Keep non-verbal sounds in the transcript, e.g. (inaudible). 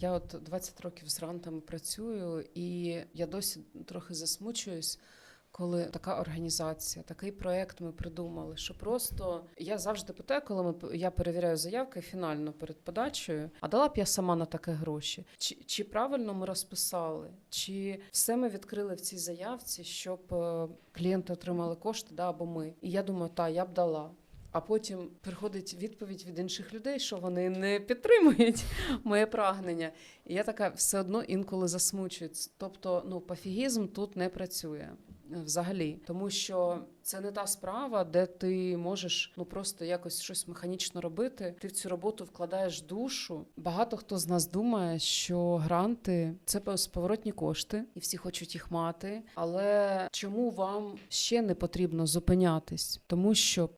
Я от 20 років з грантами працюю, і я досі трохи засмучуюсь. Коли така організація, такий проект ми придумали, що просто я завжди питаю, коли ми я перевіряю заявки фінально перед подачею, а дала б я сама на таке гроші? Чи, чи правильно ми розписали? Чи все ми відкрили в цій заявці, щоб е, клієнти отримали кошти, да, або ми? І я думаю, та я б дала. А потім приходить відповідь від інших людей, що вони не підтримують (laughs) моє прагнення. І я така все одно інколи засмучуюсь. Тобто, ну, пофігізм тут не працює е, взагалі, тому що це не та справа, де ти можеш ну просто якось щось механічно робити. Ти в цю роботу вкладаєш душу. Багато хто з нас думає, що гранти це безповоротні кошти, і всі хочуть їх мати. Але чому вам ще не потрібно зупинятись? Тому що